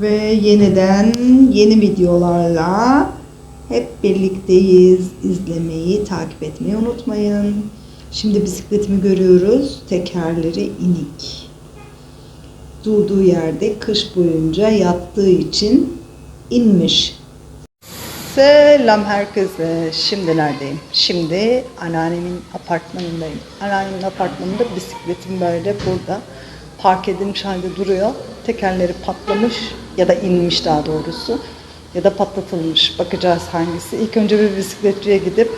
Ve yeniden yeni videolarla hep birlikteyiz. İzlemeyi, takip etmeyi unutmayın. Şimdi bisikletimi görüyoruz. Tekerleri inik. Durduğu yerde kış boyunca yattığı için inmiş. Selam herkese. Şimdi neredeyim? Şimdi anneannemin apartmanındayım. Anneannemin apartmanında bisikletim böyle burada park edilmiş halde duruyor. Tekerleri patlamış ya da inmiş daha doğrusu. Ya da patlatılmış. Bakacağız hangisi. İlk önce bir bisikletçiye gidip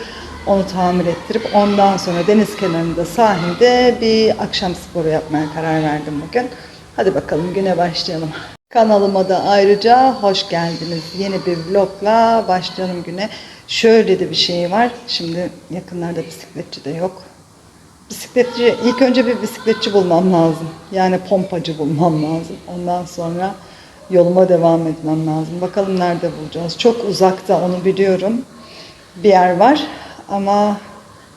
onu tamir ettirip ondan sonra deniz kenarında sahilde bir akşam sporu yapmaya karar verdim bugün. Hadi bakalım güne başlayalım. Kanalıma da ayrıca hoş geldiniz. Yeni bir vlogla başlayalım güne. Şöyle de bir şey var. Şimdi yakınlarda bisikletçi de yok. Bisikletçi, ilk önce bir bisikletçi bulmam lazım. Yani pompacı bulmam lazım. Ondan sonra yoluma devam etmem lazım. Bakalım nerede bulacağız. Çok uzakta onu biliyorum. Bir yer var ama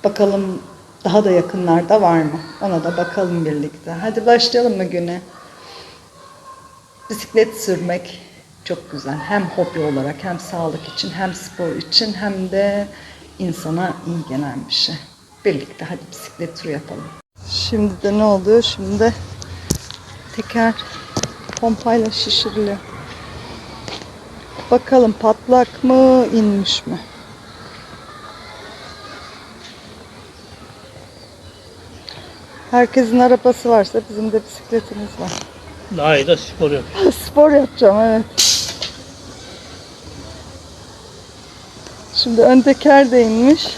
bakalım daha da yakınlarda var mı? Ona da bakalım birlikte. Hadi başlayalım mı güne? Bisiklet sürmek çok güzel. Hem hobi olarak hem sağlık için hem spor için hem de insana iyi gelen bir şey. Birlikte hadi bisiklet turu yapalım. Şimdi de ne oluyor? Şimdi de teker pompayla şişiriliyor. Bakalım patlak mı inmiş mi? Herkesin arabası varsa bizim de bisikletimiz var. Daha iyi de spor yap. Spor yapacağım evet. Şimdi ön teker de inmiş.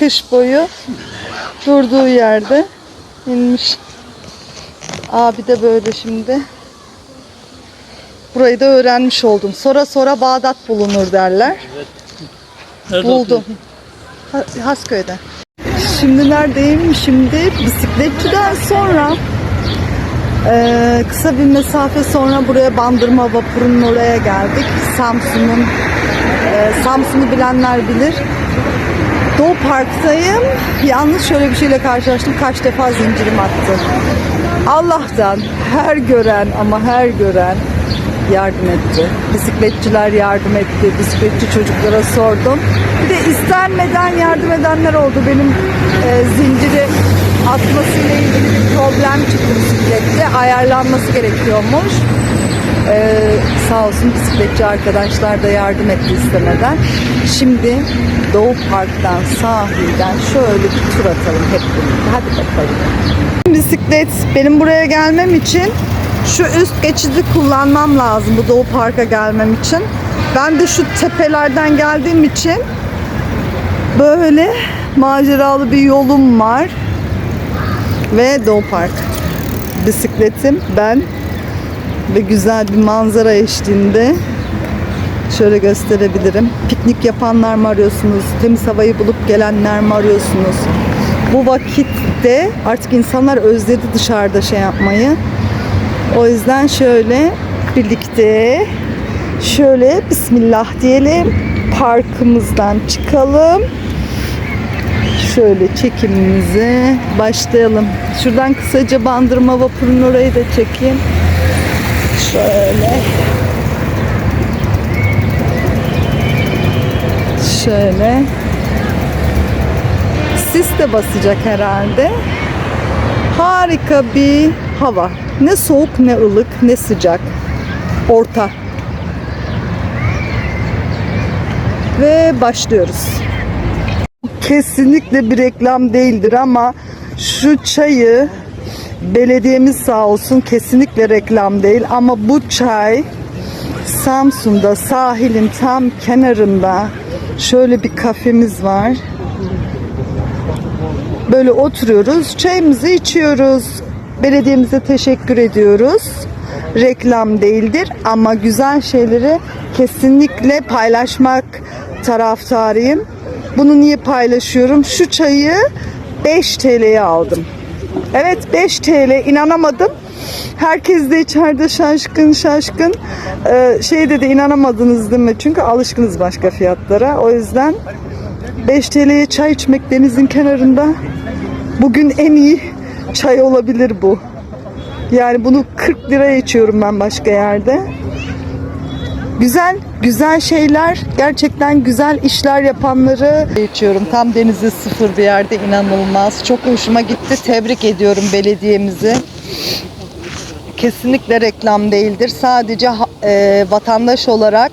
Kış boyu durduğu yerde inmiş. Abi de böyle şimdi. Burayı da öğrenmiş oldum. Sonra sonra Bağdat bulunur derler. Nerede Buldum. Ha- Hasköy'de. Şimdi neredeyim? Şimdi bisikletçiden sonra eee, kısa bir mesafe sonra buraya Bandırma vapurunun oraya geldik. Samsun'un eee, Samsun'u bilenler bilir. Doğu Park'tayım. Yalnız şöyle bir şeyle karşılaştım. Kaç defa zincirim attı. Allah'tan her gören ama her gören yardım etti. Bisikletçiler yardım etti. Bisikletçi çocuklara sordum. Bir de istenmeden yardım edenler oldu. Benim e, zinciri atmasıyla ilgili bir problem çıktı bisiklette. Ayarlanması gerekiyormuş. Ee, sağ olsun bisikletçi arkadaşlar da yardım etti istemeden. Şimdi Doğu Park'tan sahilden şöyle bir tur atalım hep birlikte. Hadi bakalım. Bisiklet benim buraya gelmem için şu üst geçidi kullanmam lazım bu Doğu Park'a gelmem için. Ben de şu tepelerden geldiğim için böyle maceralı bir yolum var. Ve Doğu Park. Bisikletim ben ve güzel bir manzara eşliğinde şöyle gösterebilirim. Piknik yapanlar mı arıyorsunuz? Temiz havayı bulup gelenler mi arıyorsunuz? Bu vakitte artık insanlar özledi dışarıda şey yapmayı. O yüzden şöyle birlikte şöyle Bismillah diyelim. Parkımızdan çıkalım. Şöyle çekimimize başlayalım. Şuradan kısaca bandırma vapurun orayı da çekeyim. Şöyle. Şöyle. Sis de basacak herhalde. Harika bir hava. Ne soğuk ne ılık ne sıcak. Orta. Ve başlıyoruz. Kesinlikle bir reklam değildir ama şu çayı belediyemiz sağ olsun kesinlikle reklam değil ama bu çay Samsun'da sahilin tam kenarında şöyle bir kafemiz var. Böyle oturuyoruz, çayımızı içiyoruz. Belediyemize teşekkür ediyoruz. Reklam değildir ama güzel şeyleri kesinlikle paylaşmak taraftarıyım. Bunu niye paylaşıyorum? Şu çayı 5 TL'ye aldım. Evet 5 TL inanamadım. Herkes de içeride şaşkın şaşkın. Ee, şey dedi inanamadınız değil mi? Çünkü alışkınız başka fiyatlara. O yüzden 5 TL'ye çay içmek denizin kenarında bugün en iyi çay olabilir bu. Yani bunu 40 liraya içiyorum ben başka yerde. Güzel, güzel şeyler, gerçekten güzel işler yapanları içiyorum. Tam denize sıfır bir yerde inanılmaz. Çok hoşuma gitti. Tebrik ediyorum belediyemizi. Kesinlikle reklam değildir. Sadece e, vatandaş olarak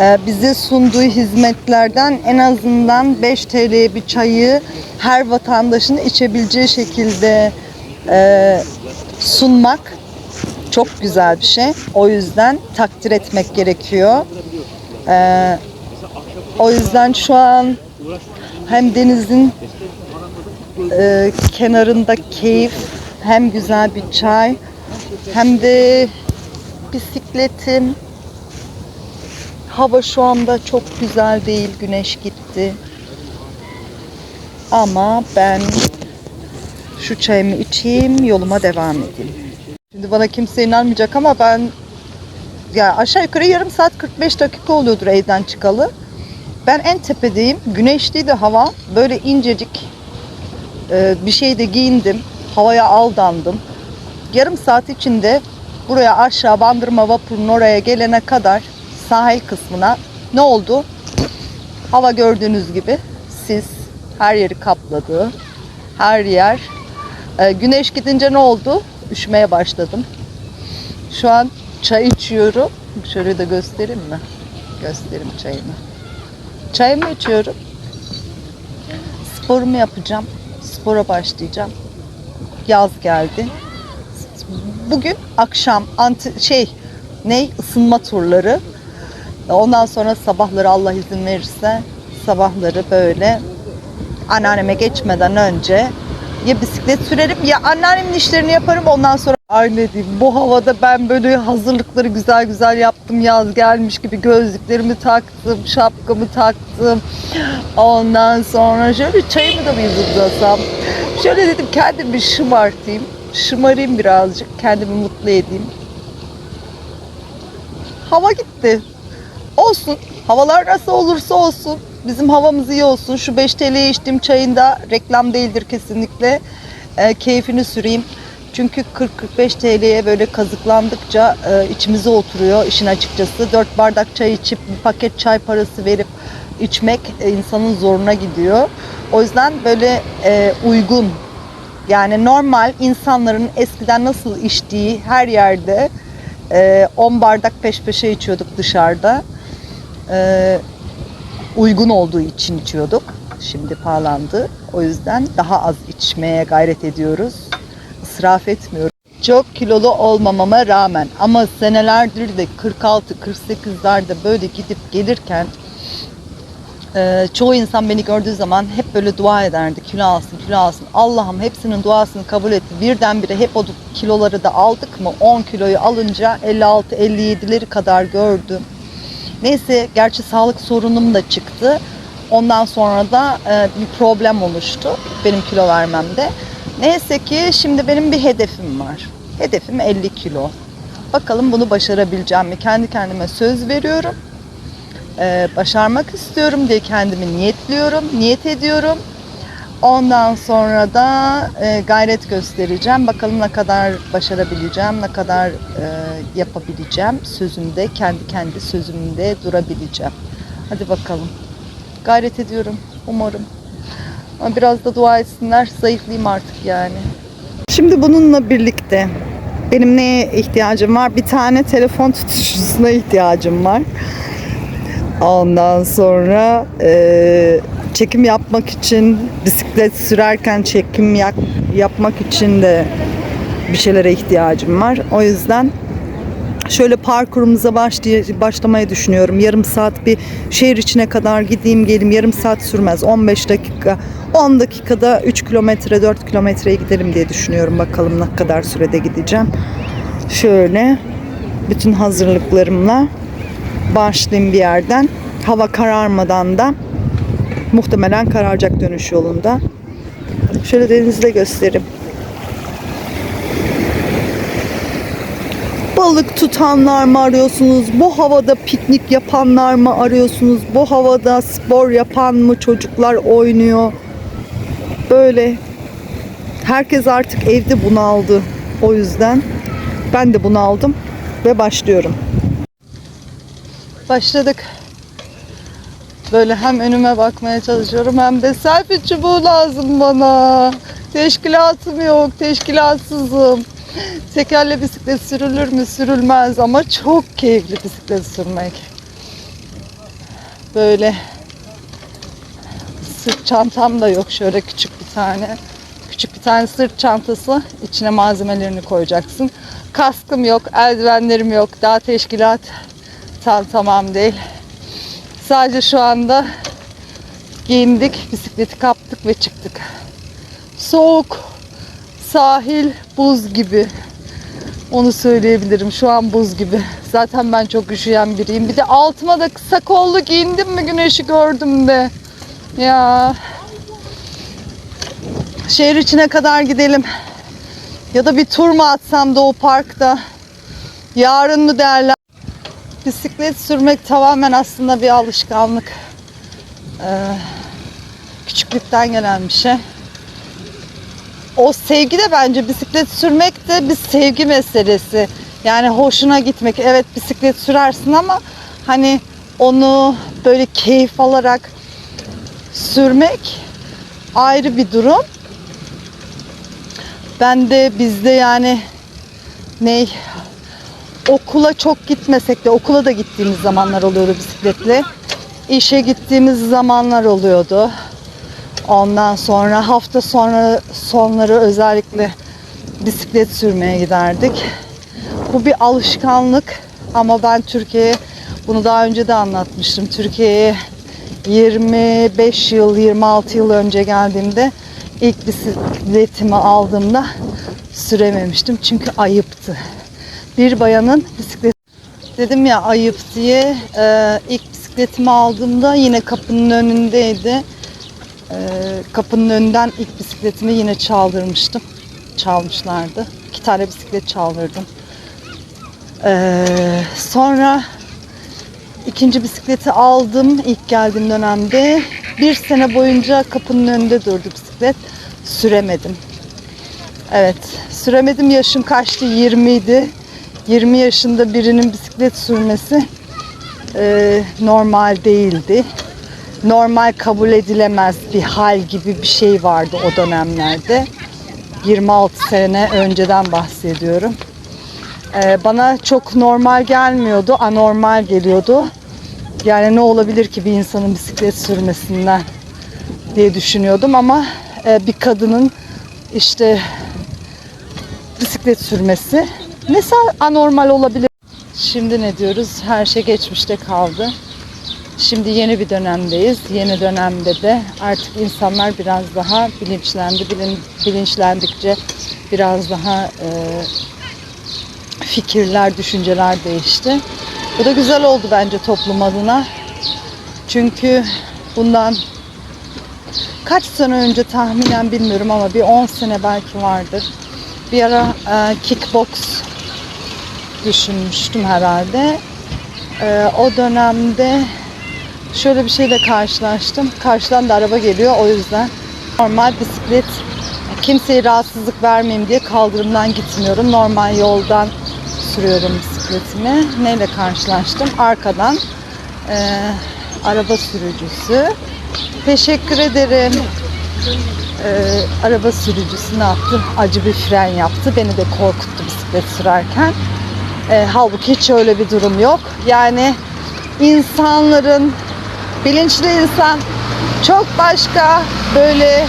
e, bize sunduğu hizmetlerden en azından 5 TL'ye bir çayı her vatandaşın içebileceği şekilde e, sunmak çok güzel bir şey. O yüzden takdir etmek gerekiyor. Ee, o yüzden şu an hem denizin e, kenarında keyif, hem güzel bir çay, hem de bisikletim. Hava şu anda çok güzel değil, güneş gitti. Ama ben şu çayımı içeyim, yoluma devam edeyim. Şimdi bana kimse inanmayacak ama ben ya aşağı yukarı yarım saat 45 dakika oluyordur evden çıkalı. Ben en tepedeyim. Güneşliydi hava. Böyle incecik e, bir şey de giyindim. Havaya aldandım. Yarım saat içinde buraya aşağı Bandırma vapurunun oraya gelene kadar sahil kısmına ne oldu? Hava gördüğünüz gibi sis her yeri kapladı. Her yer. E, güneş gidince ne oldu? Üşümeye başladım. Şu an çay içiyorum. Şöyle de göstereyim mi? Göstereyim çayımı. Çayımı içiyorum. Sporumu yapacağım. Spora başlayacağım. Yaz geldi. Bugün akşam anti şey ne ısınma turları. Ondan sonra sabahları Allah izin verirse sabahları böyle anneanneme geçmeden önce ya bisiklet sürerim ya anneannemin işlerini yaparım ondan sonra ay ne diyeyim bu havada ben böyle hazırlıkları güzel güzel yaptım. Yaz gelmiş gibi gözlüklerimi taktım şapkamı taktım. Ondan sonra şöyle çayımı da mı yudumlasam? Şöyle dedim kendimi bir şımartayım. Şımarayım birazcık kendimi mutlu edeyim. Hava gitti. Olsun havalar nasıl olursa olsun bizim havamız iyi olsun. Şu 5 TL'ye içtiğim çayın da reklam değildir kesinlikle. Ee, keyfini süreyim. Çünkü 40-45 TL'ye böyle kazıklandıkça e, içimize oturuyor işin açıkçası. 4 bardak çay içip bir paket çay parası verip içmek e, insanın zoruna gidiyor. O yüzden böyle e, uygun yani normal insanların eskiden nasıl içtiği her yerde e, 10 bardak peş peşe içiyorduk dışarıda. E, uygun olduğu için içiyorduk. Şimdi pahalandı. O yüzden daha az içmeye gayret ediyoruz. İsraf etmiyoruz. Çok kilolu olmamama rağmen ama senelerdir de 46-48'lerde böyle gidip gelirken e, çoğu insan beni gördüğü zaman hep böyle dua ederdi. Kilo alsın, kilo alsın. Allah'ım hepsinin duasını kabul etti. Birdenbire hep o kiloları da aldık mı? 10 kiloyu alınca 56-57'leri kadar gördüm. Neyse gerçi sağlık sorunum da çıktı. Ondan sonra da e, bir problem oluştu benim kilo vermemde. Neyse ki şimdi benim bir hedefim var. Hedefim 50 kilo. Bakalım bunu başarabileceğim mi? Kendi kendime söz veriyorum. E, başarmak istiyorum diye kendimi niyetliyorum, niyet ediyorum. Ondan sonra da e, gayret göstereceğim. Bakalım ne kadar başarabileceğim, ne kadar e, yapabileceğim. Sözümde, kendi kendi sözümde durabileceğim. Hadi bakalım. Gayret ediyorum. Umarım. Ama biraz da dua etsinler. Zayıflayayım artık yani. Şimdi bununla birlikte benim neye ihtiyacım var? Bir tane telefon tutucusuna ihtiyacım var. Ondan sonra e, çekim yapmak için bisiklet sürerken çekim yak- yapmak için de bir şeylere ihtiyacım var. O yüzden şöyle parkurumuza başlay- başlamayı düşünüyorum. Yarım saat bir şehir içine kadar gideyim geleyim. Yarım saat sürmez. 15 dakika. 10 dakikada 3 kilometre 4 kilometreye giderim diye düşünüyorum. Bakalım ne kadar sürede gideceğim. Şöyle bütün hazırlıklarımla başlayayım bir yerden. Hava kararmadan da muhtemelen kararacak dönüş yolunda. Şöyle denizde göstereyim. Balık tutanlar mı arıyorsunuz? Bu havada piknik yapanlar mı arıyorsunuz? Bu havada spor yapan mı çocuklar oynuyor? Böyle herkes artık evde bunaldı. O yüzden ben de bunu aldım ve başlıyorum. Başladık. Böyle hem önüme bakmaya çalışıyorum hem de selfie çubuğu lazım bana. Teşkilatım yok, teşkilatsızım. Tekerle bisiklet sürülür mü? Sürülmez ama çok keyifli bisiklet sürmek. Böyle sırt çantam da yok. Şöyle küçük bir tane. Küçük bir tane sırt çantası. içine malzemelerini koyacaksın. Kaskım yok, eldivenlerim yok. Daha teşkilat tam tamam değil. Sadece şu anda giyindik, bisikleti kaptık ve çıktık. Soğuk, sahil buz gibi. Onu söyleyebilirim. Şu an buz gibi. Zaten ben çok üşüyen biriyim. Bir de altıma da kısa kollu giyindim mi güneşi gördüm be. Ya. Şehir içine kadar gidelim. Ya da bir tur mu atsam Doğu Park'ta? Yarın mı derler? Bisiklet sürmek tamamen aslında bir alışkanlık. Ee, küçüklükten gelen bir şey. O sevgi de bence bisiklet sürmek de bir sevgi meselesi. Yani hoşuna gitmek. Evet bisiklet sürersin ama hani onu böyle keyif alarak sürmek ayrı bir durum. Ben de bizde yani ne okula çok gitmesek de okula da gittiğimiz zamanlar oluyordu bisikletle. İşe gittiğimiz zamanlar oluyordu. Ondan sonra hafta sonra sonları özellikle bisiklet sürmeye giderdik. Bu bir alışkanlık ama ben Türkiye'ye bunu daha önce de anlatmıştım. Türkiye'ye 25 yıl 26 yıl önce geldiğimde ilk bisikletimi aldığımda sürememiştim çünkü ayıptı. Bir bayanın bisiklet dedim ya ayıp diye e, ilk bisikletimi aldığımda yine kapının önündeydi. E, kapının önünden ilk bisikletimi yine çaldırmıştım. Çalmışlardı. İki tane bisiklet çaldırdım. E, sonra ikinci bisikleti aldım ilk geldiğim dönemde. Bir sene boyunca kapının önünde durdu bisiklet. Süremedim. Evet, süremedim. Yaşım kaçtı? 20 idi. 20 yaşında birinin bisiklet sürmesi e, normal değildi. Normal kabul edilemez bir hal gibi bir şey vardı o dönemlerde. 26 sene önceden bahsediyorum. E, bana çok normal gelmiyordu, anormal geliyordu. Yani ne olabilir ki bir insanın bisiklet sürmesinden diye düşünüyordum ama e, bir kadının işte bisiklet sürmesi mesela anormal olabilir. Şimdi ne diyoruz? Her şey geçmişte kaldı. Şimdi yeni bir dönemdeyiz. Yeni dönemde de artık insanlar biraz daha bilinçlendi. Bilin, bilinçlendikçe biraz daha e, fikirler, düşünceler değişti. Bu da güzel oldu bence toplum adına. Çünkü bundan kaç sene önce tahminen bilmiyorum ama bir 10 sene belki vardır. Bir ara e, kickbox düşünmüştüm herhalde. E, o dönemde şöyle bir şeyle karşılaştım. Karşıdan da araba geliyor o yüzden normal bisiklet kimseye rahatsızlık vermeyeyim diye kaldırımdan gitmiyorum. Normal yoldan sürüyorum bisikletimi. Neyle karşılaştım? Arkadan e, araba sürücüsü. Teşekkür ederim. Ee, araba sürücüsü ne yaptı? Acı bir fren yaptı. Beni de korkuttu bisiklet sürerken. Ee, halbuki hiç öyle bir durum yok. Yani insanların bilinçli insan çok başka böyle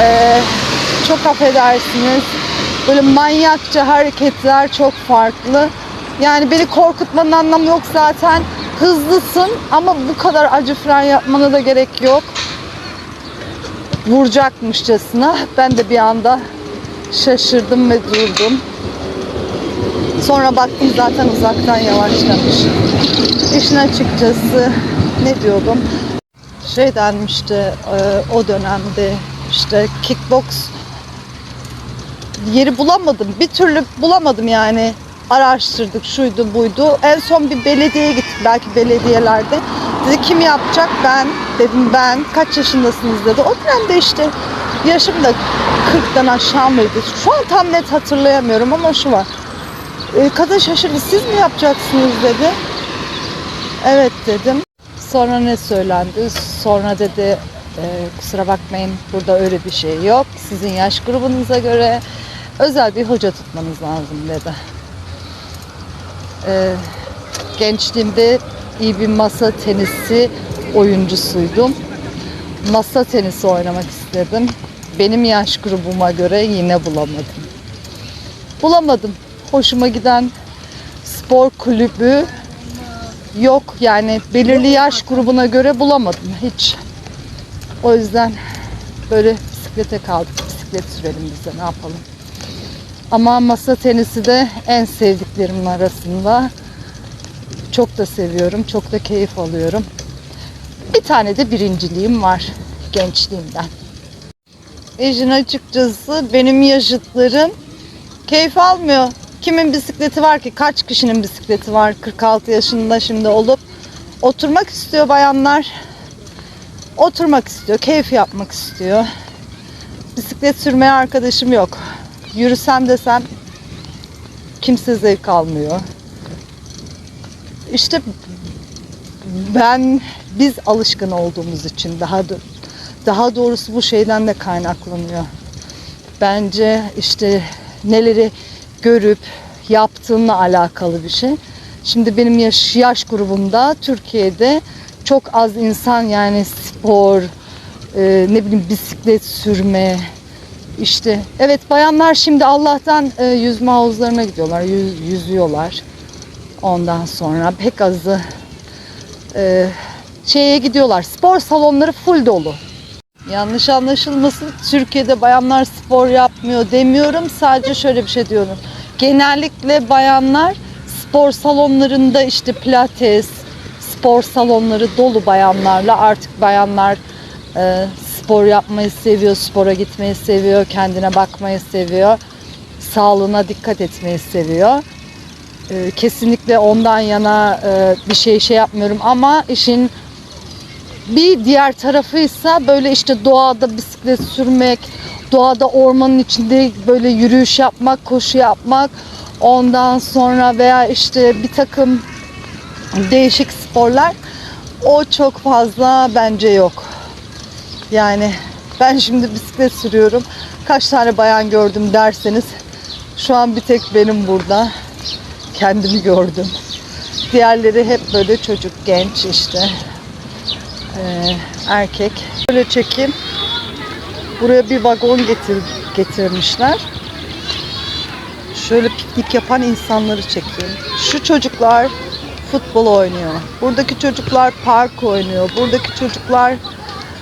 e, çok affedersiniz böyle manyakça hareketler çok farklı. Yani beni korkutmanın anlamı yok zaten. Hızlısın ama bu kadar acı fren yapmana da gerek yok. Vuracakmışçasına. Ben de bir anda şaşırdım ve durdum. Sonra baktım zaten uzaktan yavaşlamış. İşin açıkçası ne diyordum? Şey denmişti e, o dönemde işte kickbox yeri bulamadım. Bir türlü bulamadım yani. Araştırdık şuydu buydu. En son bir belediyeye gittik belki belediyelerde. Dedi kim yapacak? Ben. Dedim ben. Kaç yaşındasınız dedi. O dönemde işte Yaşım da 40'tan aşağı mıydı? Şu an tam net hatırlayamıyorum ama şu var. Ee, kadın şaşırdı. Siz mi yapacaksınız dedi. Evet dedim. Sonra ne söylendi? Sonra dedi "E, kusura bakmayın burada öyle bir şey yok. Sizin yaş grubunuza göre özel bir hoca tutmanız lazım dedi. Ee, gençliğimde iyi bir masa tenisi oyuncusuydum. Masa tenisi oynamak istedim. Benim yaş grubuma göre yine bulamadım. Bulamadım. Hoşuma giden spor kulübü yok. Yani belirli yaş grubuna göre bulamadım hiç. O yüzden böyle bisiklete kaldık. Bisiklet sürelim biz de ne yapalım. Ama masa tenisi de en sevdiklerimin arasında. Çok da seviyorum, çok da keyif alıyorum. Bir tane de birinciliğim var gençliğimden. İşin açıkçası benim yaşıtlarım keyif almıyor. Kimin bisikleti var ki? Kaç kişinin bisikleti var 46 yaşında şimdi olup oturmak istiyor bayanlar. Oturmak istiyor, keyif yapmak istiyor. Bisiklet sürmeye arkadaşım yok. Yürüsem desem kimse zevk almıyor. İşte ben biz alışkın olduğumuz için daha da, daha doğrusu bu şeyden de kaynaklanıyor. Bence işte neleri görüp yaptığımla alakalı bir şey. Şimdi benim yaş, yaş grubumda Türkiye'de çok az insan yani spor, e, ne bileyim bisiklet sürme, işte evet bayanlar şimdi Allah'tan e, yüzme havuzlarına gidiyorlar, yüz, yüzüyorlar. Ondan sonra pek azı e, şeye gidiyorlar. Spor salonları full dolu. Yanlış anlaşılmasın. Türkiye'de bayanlar spor yapmıyor demiyorum. Sadece şöyle bir şey diyorum. Genellikle bayanlar spor salonlarında işte pilates, spor salonları dolu bayanlarla. Artık bayanlar e, spor yapmayı seviyor, spora gitmeyi seviyor, kendine bakmayı seviyor. Sağlığına dikkat etmeyi seviyor. E, kesinlikle ondan yana e, bir şey şey yapmıyorum ama işin bir diğer tarafıysa böyle işte doğada bisiklet sürmek, doğada ormanın içinde böyle yürüyüş yapmak, koşu yapmak, ondan sonra veya işte bir takım değişik sporlar o çok fazla bence yok. Yani ben şimdi bisiklet sürüyorum. Kaç tane bayan gördüm derseniz şu an bir tek benim burada. Kendimi gördüm. Diğerleri hep böyle çocuk, genç işte. Ee, erkek. Böyle çekeyim. Buraya bir vagon getir, getirmişler. Şöyle piknik yapan insanları çekeyim. Şu çocuklar futbol oynuyor. Buradaki çocuklar park oynuyor. Buradaki çocuklar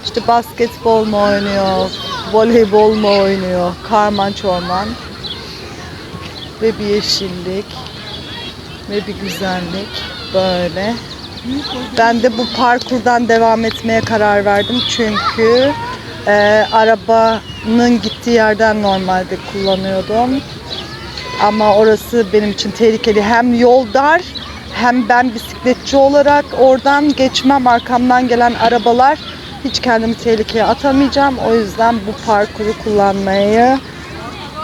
işte basketbol mu oynuyor, voleybol mu oynuyor, karman çorman ve bir yeşillik ve bir güzellik böyle. Ben de bu parkurdan devam etmeye karar verdim çünkü e, arabanın gittiği yerden normalde kullanıyordum. Ama orası benim için tehlikeli. Hem yol dar hem ben bisikletçi olarak oradan geçmem. Arkamdan gelen arabalar hiç kendimi tehlikeye atamayacağım. O yüzden bu parkuru kullanmayı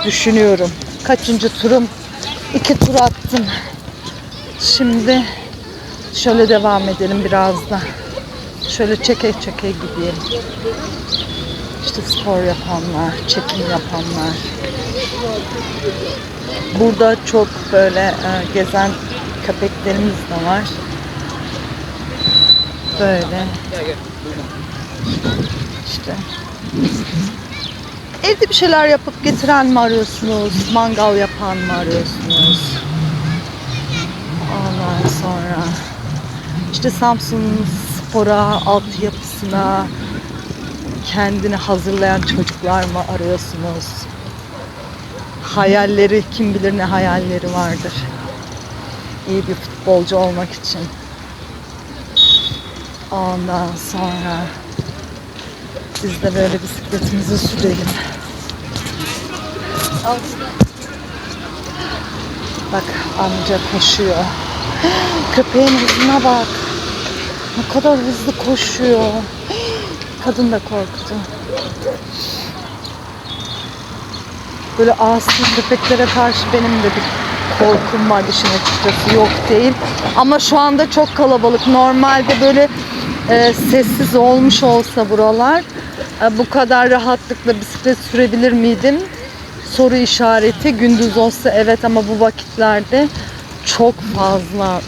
düşünüyorum. Kaçıncı turum? İki tur attım. Şimdi şöyle devam edelim biraz da. Şöyle çeke çeke gideyim. İşte spor yapanlar, çekim yapanlar. Burada çok böyle e, gezen köpeklerimiz de var. Böyle. İşte. Evde bir şeyler yapıp getiren mi arıyorsunuz? Mangal yapan mı arıyorsunuz? Ondan sonra işte Samsun spora, altyapısına kendini hazırlayan çocuklar mı arıyorsunuz? Hayalleri, kim bilir ne hayalleri vardır. İyi bir futbolcu olmak için. Ondan sonra biz de böyle bisikletimizi sürelim. Bak amca koşuyor. Köpeğin hızına bak. Ne kadar hızlı koşuyor. Kadın da korktu. Böyle ağızsız köpeklere karşı benim de bir korkum var işin açıkçası yok değil. Ama şu anda çok kalabalık. Normalde böyle e, sessiz olmuş olsa buralar e, bu kadar rahatlıkla bisiklet sürebilir miydim? Soru işareti. Gündüz olsa evet ama bu vakitlerde çok fazla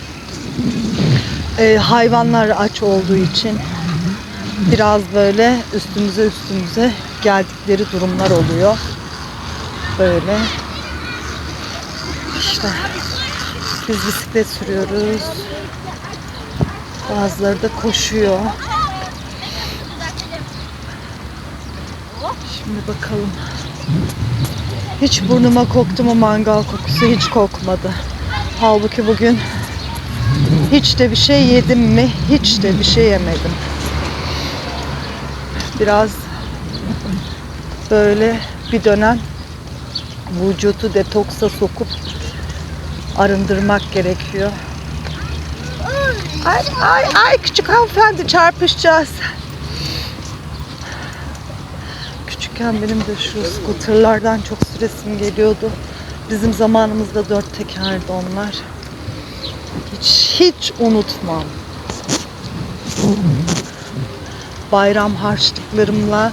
e, hayvanlar aç olduğu için biraz böyle üstümüze üstümüze geldikleri durumlar oluyor. Böyle. İşte biz bisiklet sürüyoruz. Bazıları da koşuyor. Şimdi bakalım. Hiç burnuma koktu mu mangal kokusu hiç kokmadı. Halbuki bugün hiç de bir şey yedim mi? Hiç de bir şey yemedim. Biraz böyle bir dönem vücudu detoksa sokup arındırmak gerekiyor. Ay ay ay küçük hanımefendi çarpışacağız. Küçükken benim de şu skuterlardan çok süresim geliyordu. Bizim zamanımızda dört tekerdi onlar. Hiç hiç unutmam. Bayram harçlıklarımla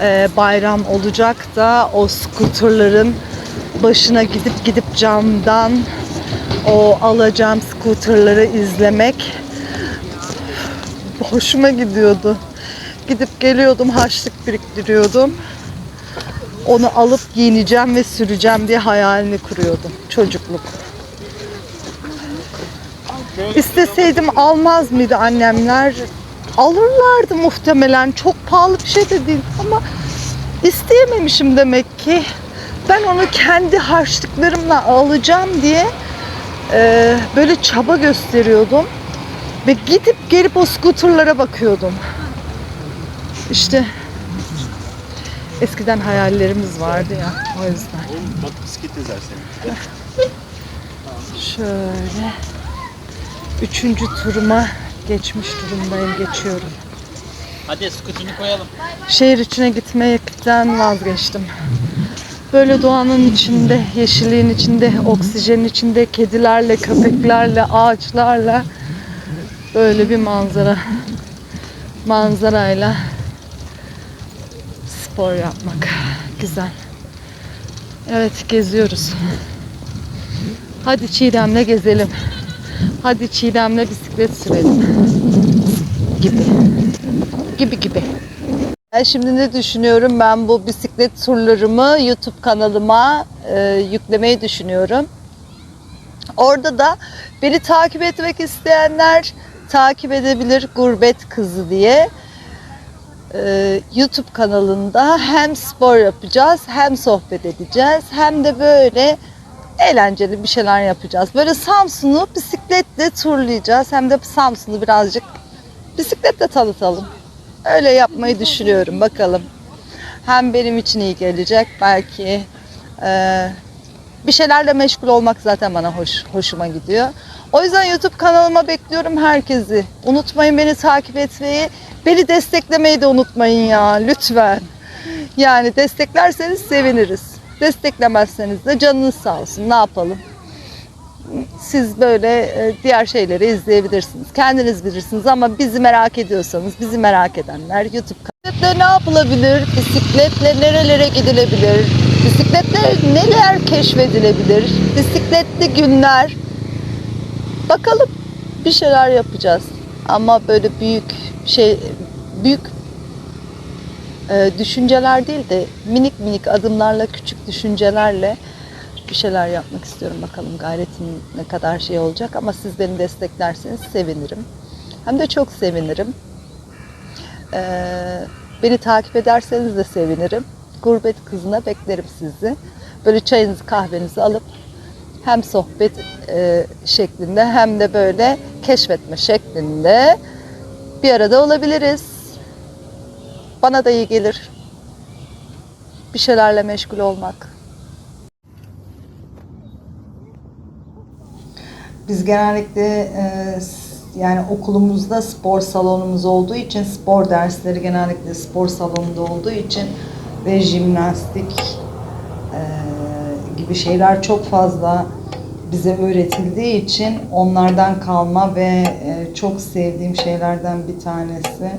e, bayram olacak da o skuterların başına gidip gidip camdan o alacağım skuterları izlemek hoşuma gidiyordu. Gidip geliyordum harçlık biriktiriyordum. Onu alıp giyineceğim ve süreceğim diye hayalini kuruyordum. Çocukluk. İsteseydim almaz mıydı annemler? Alırlardı muhtemelen. Çok pahalı bir şey de değil ama isteyememişim demek ki. Ben onu kendi harçlıklarımla alacağım diye e, böyle çaba gösteriyordum. Ve gidip gelip o skuterlara bakıyordum. İşte eskiden hayallerimiz vardı ya o yüzden. Bak bisiklet ezer seni. Şöyle üçüncü turuma geçmiş durumdayım geçiyorum. Hadi skutunu koyalım. Şehir içine gitmekten vazgeçtim. Böyle doğanın içinde, yeşilliğin içinde, oksijenin içinde, kedilerle, köpeklerle, ağaçlarla böyle bir manzara. Manzarayla spor yapmak güzel. Evet geziyoruz. Hadi Çiğdem'le gezelim. Hadi Çiğdem'le bisiklet sürelim. Gibi. Gibi gibi. Ben şimdi ne düşünüyorum? Ben bu bisiklet turlarımı YouTube kanalıma e, yüklemeyi düşünüyorum. Orada da beni takip etmek isteyenler takip edebilir Gurbet Kızı diye. Ee, YouTube kanalında hem spor yapacağız, hem sohbet edeceğiz, hem de böyle eğlenceli bir şeyler yapacağız. Böyle Samsun'u bisikletle turlayacağız. Hem de Samsun'u birazcık bisikletle tanıtalım. Öyle yapmayı düşünüyorum. Bakalım. Hem benim için iyi gelecek. Belki e, bir şeylerle meşgul olmak zaten bana hoş, hoşuma gidiyor. O yüzden YouTube kanalıma bekliyorum herkesi. Unutmayın beni takip etmeyi, beni desteklemeyi de unutmayın ya lütfen. Yani desteklerseniz seviniriz. Desteklemezseniz de canınız sağ olsun. Ne yapalım? Siz böyle e, diğer şeyleri izleyebilirsiniz. Kendiniz bilirsiniz ama bizi merak ediyorsanız, bizi merak edenler YouTube Bisikletle ne yapılabilir? Bisikletle nerelere gidilebilir? Bisikletle neler keşfedilebilir? Bisikletli günler. Bakalım bir şeyler yapacağız. Ama böyle büyük şey büyük e, düşünceler değil de minik minik adımlarla küçük düşüncelerle bir şeyler yapmak istiyorum. Bakalım gayretim ne kadar şey olacak ama siz beni desteklerseniz sevinirim. Hem de çok sevinirim. Ee, beni takip ederseniz de sevinirim. Gurbet kızına beklerim sizi. Böyle çayınızı kahvenizi alıp hem sohbet e, şeklinde hem de böyle keşfetme şeklinde bir arada olabiliriz. Bana da iyi gelir. Bir şeylerle meşgul olmak. Biz genellikle e, yani okulumuzda spor salonumuz olduğu için spor dersleri genellikle spor salonunda olduğu için ve jimnastik e, gibi şeyler çok fazla bize öğretildiği için onlardan kalma ve e, çok sevdiğim şeylerden bir tanesi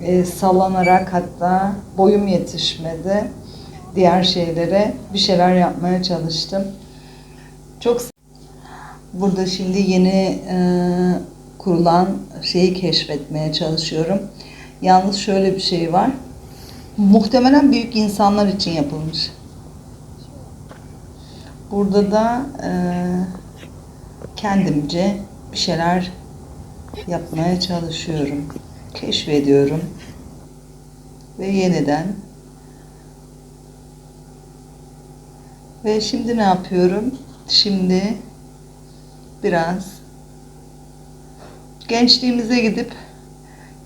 e, sallanarak hatta boyum yetişmedi diğer şeylere bir şeyler yapmaya çalıştım. Çok Burada şimdi yeni e, kurulan şeyi keşfetmeye çalışıyorum. Yalnız şöyle bir şey var. Muhtemelen büyük insanlar için yapılmış. Burada da e, kendimce bir şeyler yapmaya çalışıyorum. Keşfediyorum. Ve yeniden ve şimdi ne yapıyorum? Şimdi biraz gençliğimize gidip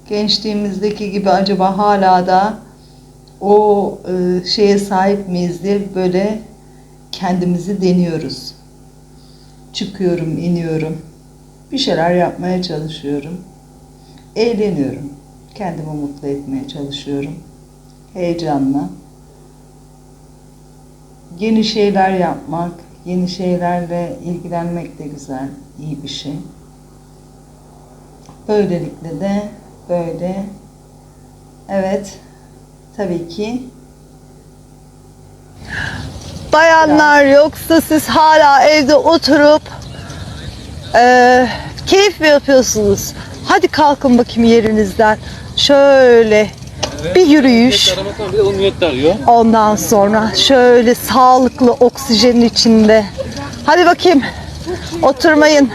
gençliğimizdeki gibi acaba hala da o e, şeye sahip miyiz diye böyle kendimizi deniyoruz. Çıkıyorum, iniyorum. Bir şeyler yapmaya çalışıyorum. Eğleniyorum. Kendimi mutlu etmeye çalışıyorum. Heyecanla. Yeni şeyler yapmak, yeni şeylerle ilgilenmek de güzel, iyi bir şey. Böylelikle de böyle evet tabii ki Bayanlar yoksa siz hala evde oturup eee keyif mi yapıyorsunuz? Hadi kalkın bakayım yerinizden. Şöyle bir yürüyüş. Bir de umniyet arıyor. Ondan sonra şöyle sağlıklı oksijenin içinde. Hadi bakayım. Oturmayın.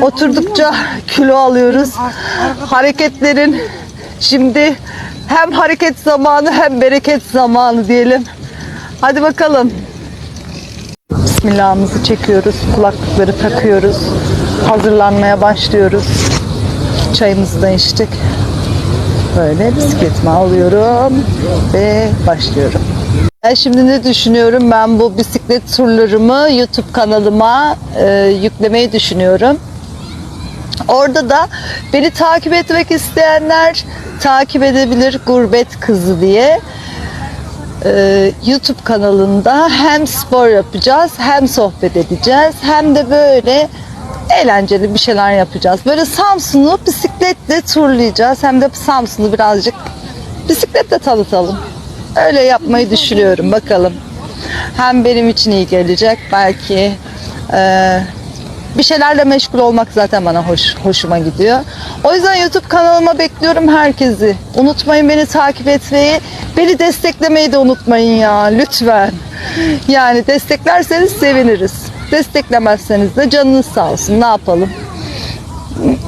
Oturdukça kilo alıyoruz. Hareketlerin şimdi hem hareket zamanı hem bereket zamanı diyelim. Hadi bakalım. Bismillahımızı çekiyoruz. Kulaklıkları takıyoruz. Hazırlanmaya başlıyoruz. Çayımızı da içtik. Böyle bisikletimi alıyorum ve başlıyorum. Ben şimdi ne düşünüyorum? Ben bu bisiklet turlarımı YouTube kanalıma e, yüklemeyi düşünüyorum. Orada da beni takip etmek isteyenler takip edebilir Gurbet Kızı diye. Ee, YouTube kanalında hem spor yapacağız, hem sohbet edeceğiz, hem de böyle eğlenceli bir şeyler yapacağız. Böyle Samsun'u bisikletle turlayacağız. Hem de Samsun'u birazcık bisikletle tanıtalım. Öyle yapmayı düşünüyorum. Bakalım. Hem benim için iyi gelecek. Belki eee, bir şeylerle meşgul olmak zaten bana hoş, hoşuma gidiyor. O yüzden YouTube kanalıma bekliyorum herkesi. Unutmayın beni takip etmeyi, beni desteklemeyi de unutmayın ya lütfen. Yani desteklerseniz seviniriz. Desteklemezseniz de canınız sağ olsun. Ne yapalım?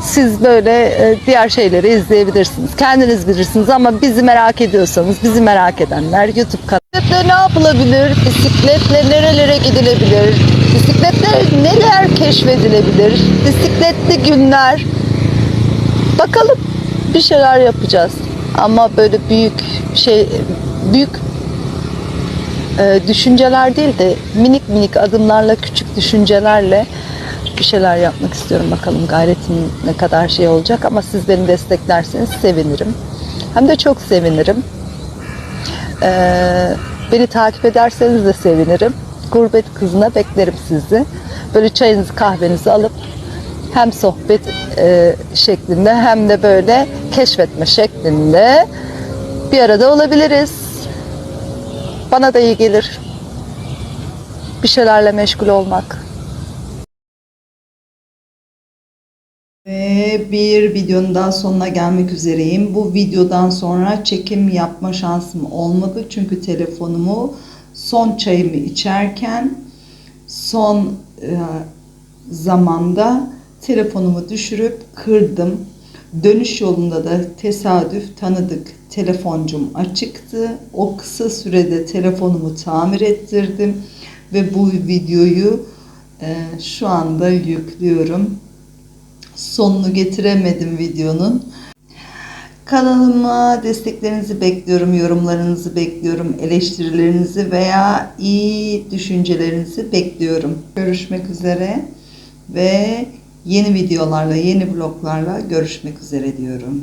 Siz böyle e, diğer şeyleri izleyebilirsiniz. Kendiniz bilirsiniz ama bizi merak ediyorsanız, bizi merak edenler YouTube kanalı. Bisikletle ne yapılabilir? Bisikletle nerelere gidilebilir? Bisikletle neler keşfedilebilir? Bisikletli günler. Bakalım bir şeyler yapacağız. Ama böyle büyük şey büyük e, düşünceler değil de minik minik adımlarla küçük düşüncelerle bir şeyler yapmak istiyorum. Bakalım gayretim ne kadar şey olacak ama siz beni desteklerseniz sevinirim. Hem de çok sevinirim. Ee, beni takip ederseniz de sevinirim. Gurbet kızına beklerim sizi. Böyle çayınızı kahvenizi alıp hem sohbet e, şeklinde hem de böyle keşfetme şeklinde bir arada olabiliriz. Bana da iyi gelir. Bir şeylerle meşgul olmak. Ve bir videonun daha sonuna gelmek üzereyim. Bu videodan sonra çekim yapma şansım olmadı. Çünkü telefonumu son çayımı içerken son e, zamanda telefonumu düşürüp kırdım. Dönüş yolunda da tesadüf tanıdık telefoncum açıktı. O kısa sürede telefonumu tamir ettirdim ve bu videoyu e, şu anda yüklüyorum. Sonunu getiremedim videonun. Kanalıma desteklerinizi bekliyorum, yorumlarınızı bekliyorum, eleştirilerinizi veya iyi düşüncelerinizi bekliyorum. Görüşmek üzere ve yeni videolarla, yeni vloglarla görüşmek üzere diyorum.